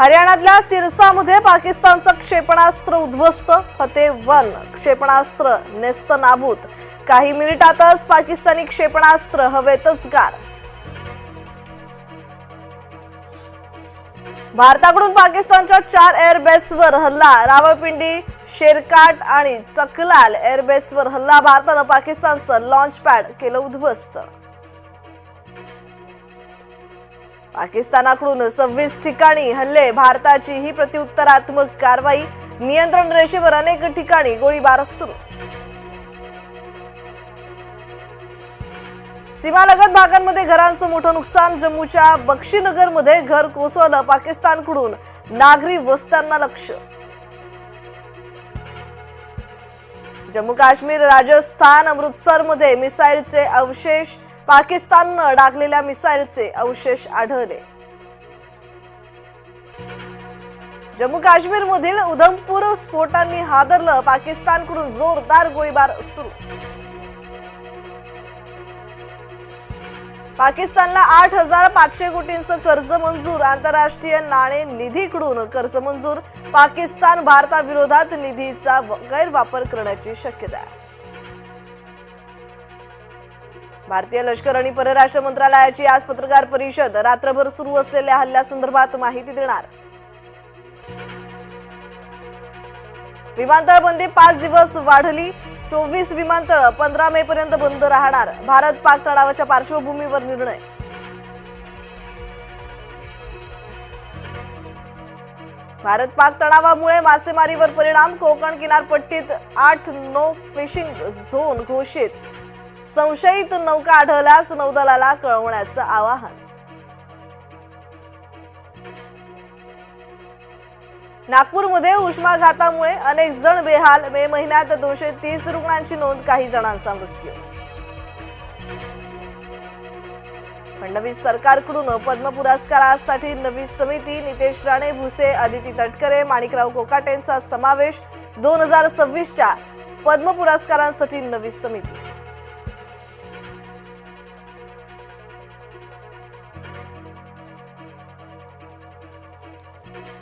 हरियाणातल्या सिरसामध्ये पाकिस्तानचं क्षेपणास्त्र उद्ध्वस्त फते वन क्षेपणास्त्र नेस्त नाबूत काही मिनिटातच पाकिस्तानी क्षेपणास्त्र हवेतच गार. भारताकडून पाकिस्तानच्या चार एअरबेसवर हल्ला रावळपिंडी शेरकाट आणि चकलाल एअरबेसवर हल्ला भारतानं पाकिस्तानचं लॉन्च पॅड केलं उद्ध्वस्त. पाकिस्तानाकडून सव्वीस ठिकाणी हल्ले भारताची ही प्रत्युत्तरात्मक कारवाई नियंत्रण रेषेवर अनेक ठिकाणी गोळीबार सुरू सीमालगत भागांमध्ये घरांचं मोठं नुकसान जम्मूच्या बक्षीनगरमध्ये घर कोसळलं पाकिस्तानकडून नागरी वस्त्यांना लक्ष. जम्मू काश्मीर राजस्थान अमृतसरमध्ये मिसाईलचे अवशेष पाकिस्ताननं डागलेल्या मिसाईलचे अवशेष आढळले. जम्मू काश्मीरमधील उधमपूर स्फोटांनी हादरलं पाकिस्तानकडून जोरदार गोळीबार सुरू. पाकिस्तानला आठ हजार पाचशे कोटींचं कर्ज मंजूर आंतरराष्ट्रीय नाणे निधीकडून कर्ज मंजूर पाकिस्तान भारताविरोधात निधीचा गैरवापर करण्याची शक्यता आहे. भारतीय लष्कर आणि परराष्ट्र मंत्रालयाची आज पत्रकार परिषद रात्रभर सुरू असलेल्या हल्ल्यासंदर्भात माहिती देणार. विमानतळ बंदी पाच दिवस वाढली. चोवीस विमानतळ पंधरा मे पर्यंत बंद राहणार. भारत पाक तणावाच्या पार्श्वभूमीवर निर्णय. भारत पाक तणावामुळे मासेमारीवर परिणाम. कोकण किनारपट्टीत आठ नो फिशिंग झोन घोषित. संशयित नौका आढळल्यास नौदलाला कळवण्याचं आवाहन. नागपूरमध्ये उष्माघातामुळे अनेक जण बेहाल. मे महिन्यात दोनशे तीस रुग्णांची नोंद काही जणांचा मृत्यू. फडणवीस सरकारकडून पद्म पुरस्कारासाठी नवी समिती नितेश राणे भुसे आदिती तटकरे माणिकराव कोकाटेंचा समावेश. दोन हजार सव्वीसच्या पद्म पुरस्कारांसाठी नवी समिती.